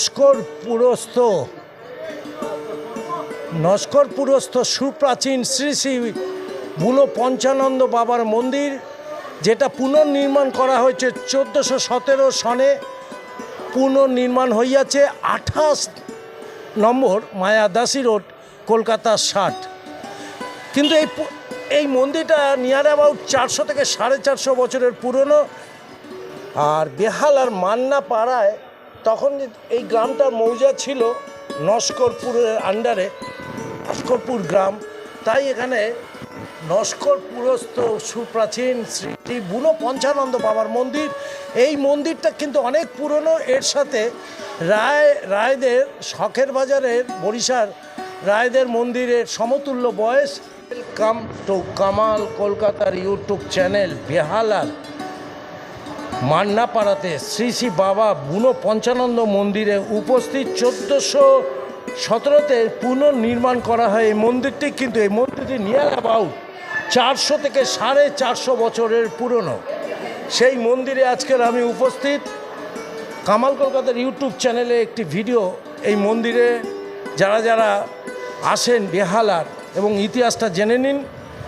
নস্কর পুরস্থ। নস্কর পুরস্থ সুপ্রাচীন শ্রী শ্রী বুনো পঞ্চানন্দ বাবার মন্দির, যেটা পুনর্নির্মাণ করা হয়েছে চোদ্দোশো সতেরো সনে। পুনর্নির্মাণ হইয়াছে আঠাশ নম্বর মায়াদাসী রোড, কলকাতা ষাট। কিন্তু এই এই মন্দিরটা নিয়ার অ্যাবাউট চারশো থেকে সাড়ে চারশো বছরের পুরনো। আর বেহাল আর মান্না পাড়ায় তখন এই গ্রামটার মৌজা ছিল নস্করপুরের আন্ডারে, নস্করপুর গ্রাম। তাই এখানে নস্করপুরস্থ সুপ্রাচীন শ্রী বুনো পঞ্চানন্দ বাবার মন্দির। এই মন্দিরটা কিন্তু অনেক পুরনো। এর সাথে রায়, রায়দের শখের বাজারের বরিশার রায়দের মন্দিরের সমতুল্য বয়স। ওয়েলকাম টু কামাল কলকাতার ইউটিউব চ্যানেল বেহালার মান্নাপাড়াতে শ্রী শ্রী বাবা বুনো পঞ্চানন্দ মন্দিরে উপস্থিত চোদ্দোশো সতেরোতে পুনর্নির্মাণ করা হয় এই মন্দিরটি, কিন্তু এই মন্দিরটি নিয়ার অ্যাবাউট চারশো থেকে সাড়ে চারশো বছরের পুরনো। সেই মন্দিরে আজকের আমি উপস্থিত। কামাল কলকাতার ইউটিউব চ্যানেলে একটি ভিডিও এই মন্দিরে, যারা যারা আসেন বেহালার এবং ইতিহাসটা জেনে নিন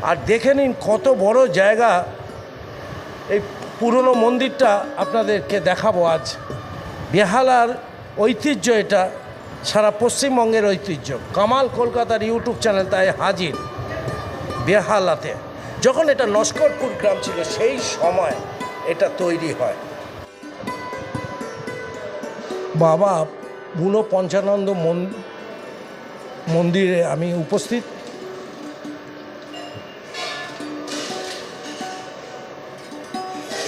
আর দেখে নিন কত বড় জায়গা। এই পুরনো মন্দিরটা আপনাদেরকে দেখাবো আজ। বেহালার ঐতিহ্য এটা, সারা পশ্চিমবঙ্গের ঐতিহ্য। কামাল কলকাতার ইউটিউব চ্যানেল তাই হাজির বেহালাতে। যখন এটা নস্করপুর গ্রাম ছিল, সেই সময় এটা তৈরি হয়। বাবা বুনো পঞ্চানন্দ মন- মন্দিরে আমি উপস্থিত।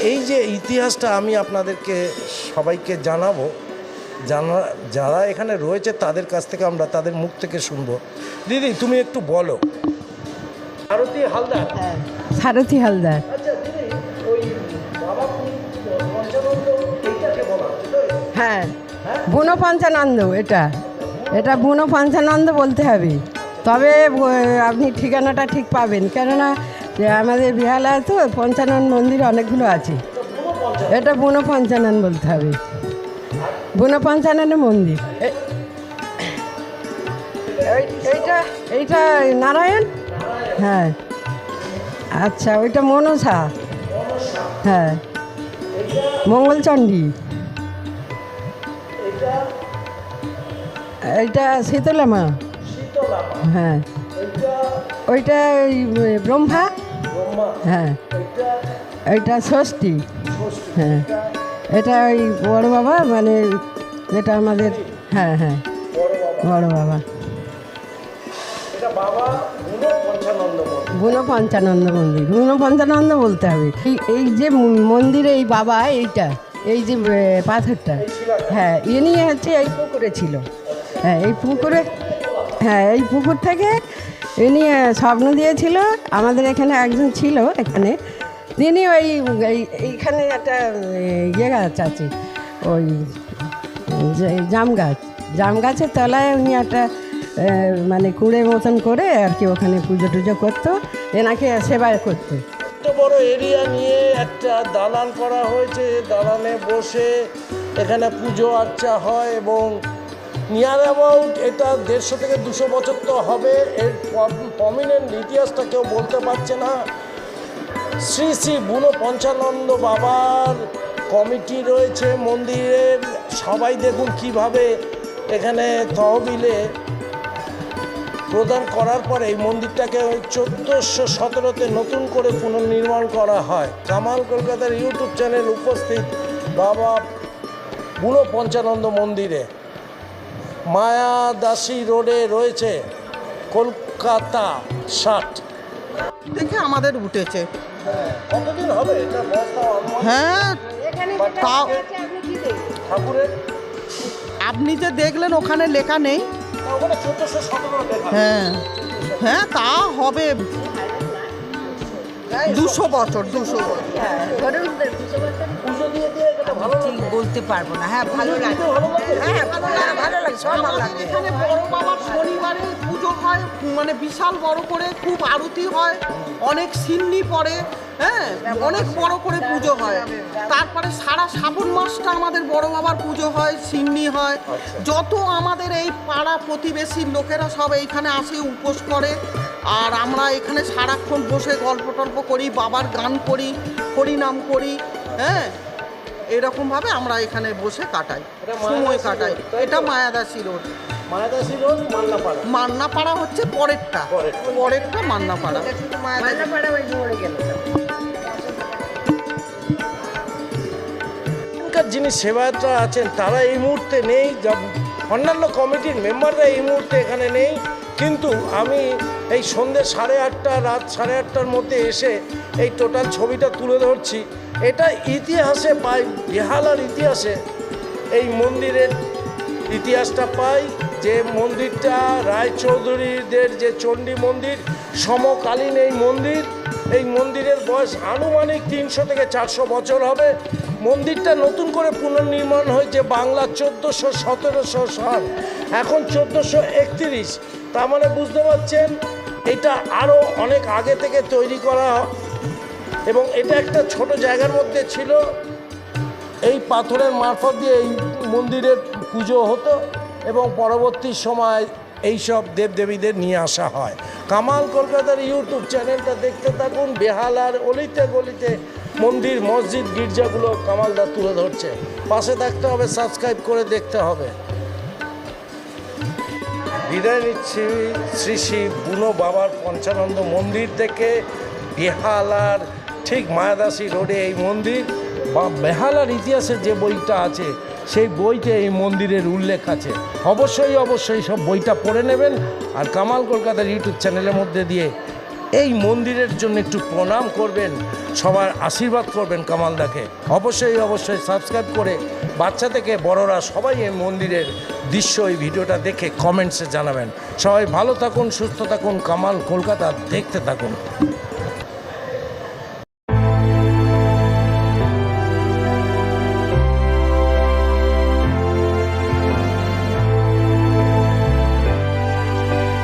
এই যে ইতিহাসটা আমি আপনাদেরকে সবাইকে জানাব জানা যারা এখানে রয়েছে তাদের কাছ থেকে আমরা তাদের মুখ থেকে শুনব। দিদি তুমি একটু বলো। ভারতী হালদার। হ্যাঁ সারথী হালদার। আচ্ছা দিদি ওই বাবা পঞ্চানন্দ? হ্যাঁ হ্যাঁ? বুনো পঞ্চানন্দ এটা। এটা বুনো পঞ্চানন্দ বলতে হবে। তবে আপনি ঠিকানাটা ঠিক পাবেন। কেননা যে আমাদের বিহালায় তো পঞ্চানন মন্দির অনেকগুলো আছে। এটা বুনো পঞ্চানন বলতে হবে। বুনো পঞ্চাননের মন্দির এই- এইটা এইটা নারায়ণ? হ্যাঁ। আচ্ছা ওইটা মনসা। হ্যাঁ। মঙ্গলচণ্ডী। এইটা শীতলা মা শীতলা মা, হ্যাঁ। ওইটা ওই ব্রহ্মা ব্রহ্মা। হ্যাঁ। এইটা ষষ্ঠী। হ্যাঁ। এটা ওই বড় বাবা মানে যেটা আমাদের হ্যাঁ হ্যাঁ। বড় বাবা। এটা বুনো পঞ্চানন্দ মন্দির। বুনো পঞ্চানন্দ বলতে হবে। এই যে মন্দিরে এই বাবা, এইটা, এই যে পাথরটা হ্যাঁ ইনি হচ্ছে এই পুকুরে ছিল। হ্যাঁ এই পুকুরে হ্যাঁ এই পুকুর থেকে ইনি স্বপ্ন দিয়েছিল, আমাদের এখানে একজন ছিল এখানে। তিনি ওই, এই- এইখানে একটা ইয়ে গাছ আছে, ওই জাম গাছ। জাম গাছের তলায় উনি একটা মানে কুড়ে মতন করে আর কি ওখানে পুজো টুজো করতো, এনাকে সেবা করতো। এত বড় এরিয়া নিয়ে একটা দালান করা হয়েছে, দালানে বসে এখানে পুজো আর্চা হয় এবং নিয়ার অ্যাবাউট এটা দেড়শো থেকে দুশো বছর তো হবে। এর প্রমিনেন্ট ইতিহাসটা কেউ বলতে পারছে না। শ্রী শ্রী বুনো পঞ্চানন্দ বাবার কমিটি রয়েছে মন্দিরের সবাই দেখুন কীভাবে এখানে তহবিলে প্রদান করার পরে এই মন্দিরটাকে চোদ্দোশো সতেরোতে নতুন করে পুনর্নির্মাণ করা হয়। কামাল কলকাতার ইউটিউব চ্যানেল উপস্থিত বাবা বুনো পঞ্চানন্দ মন্দিরে। মায়াদাসী রোডে রয়েছে কলকাতা ষাট। দেখে আমাদের উঠেছে। কতদিন হবে? এটা হ্যাঁ তাও ঠাকুরের? আপনি যে দেখলেন ওখানে লেখা নেই। হ্যাঁ হ্যাঁ তা হবে দুশো বছর দুশো বছর। ঠিক বলতে পারব না। হ্যাঁ ভালো লাগে। হ্যাঁ ভালো লাগে ভালো লাগে সব ভালো লাগে। এখানে বড় বাবার শনিবারে পুজো হয় হয় মানে বিশাল বড় করে খুব আরতি হয় অনেক সিন্নি পড়ে হ্যাঁ অনেক বড় করে পুজো হয়। তারপরে সারা শ্রাবণ মাসটা আমাদের বড় বাবার পুজো হয় সিন্নি হয়। যত আমাদের এই পাড়া প্রতিবেশীর লোকেরা সব এইখানে আসে উপোস করে। আর আমরা এখানে সারাক্ষণ বসে গল্প টল্প করি বাবার গান করি হরিনাম করি হ্যাঁ এরকমভাবে আমরা এখানে বসে কাটাই সময় কাটাই? এটা মায়াদাসী রোড। মায়াদাসী রোড মাল্লাপাড়া মান্নাপাড়া হচ্ছে পরেরটা। পরেরটা। মান্নাপাড়া। মাইনাপাড়া ওই মোড়ে গেল। যিনি সেবায়তরা আছেন তারা এই মুহূর্তে নেই। অন্যান্য কমিটির মেম্বাররা এই মুহূর্তে এখানে নেই। কিন্তু আমি এই সন্ধ্যে সাড়ে আটটা রাত সাড়ে আটটার মধ্যে এসে এই টোটাল ছবিটা তুলে ধরছি। এটা ইতিহাসে পাই, বেহালার ইতিহাসে। এই মন্দিরের ইতিহাসটা পাই যে মন্দিরটা রায়চৌধুরীদের যে চণ্ডী মন্দির, সমকালীন এই মন্দির, এই মন্দিরের বয়স আনুমানিক তিনশো থেকে চারশো বছর হবে। মন্দিরটা নতুন করে পুনর্নির্মাণ হয়েছে বাংলা চোদ্দোশো সতেরোশো সাল, এখন চোদ্দোশো একত্রিশ। তার মানে বুঝতে পারছেন, এটা আরও অনেক আগে থেকে তৈরি করা এবং এটা একটা ছোট জায়গার মধ্যে ছিল। এই পাথরের মারফত দিয়ে এই মন্দিরের পুজো হতো এবং পরবর্তী সময় এই সব দেবদেবীদের নিয়ে আসা হয়। কামাল কলকাতার ইউটিউব চ্যানেলটা দেখতে থাকুন। বেহালার অলিতে গলিতে মন্দির, মসজিদ, গির্জাগুলো কামালদা তুলে ধরছে। পাশে থাকতে হবে, সাবস্ক্রাইব করে দেখতে হবে। বিদায় নিচ্ছি শ্রী শ্রী বুনো বাবার পঞ্চানন্দ মন্দির থেকে। বেহালার ঠিক মায়াদাসী রোডে এই মন্দির বা বেহালার ইতিহাসের যে বইটা আছে, সেই বইতে এই মন্দিরের উল্লেখ আছে। অবশ্যই অবশ্যই সব বইটা পড়ে নেবেন আর কামাল কলকাতার ইউটিউব চ্যানেলের মধ্যে দিয়ে এই মন্দিরের জন্য একটু প্রণাম করবেন, সবার আশীর্বাদ করবেন কামালদাকে অবশ্যই অবশ্যই সাবস্ক্রাইব করে বাচ্চা থেকে বড়রা সবাই এই মন্দিরের দৃশ্য, এই ভিডিওটা দেখে কমেন্টসে জানাবেন। সবাই ভালো থাকুন, সুস্থ থাকুন, কামাল কলকাতা দেখতে থাকুন।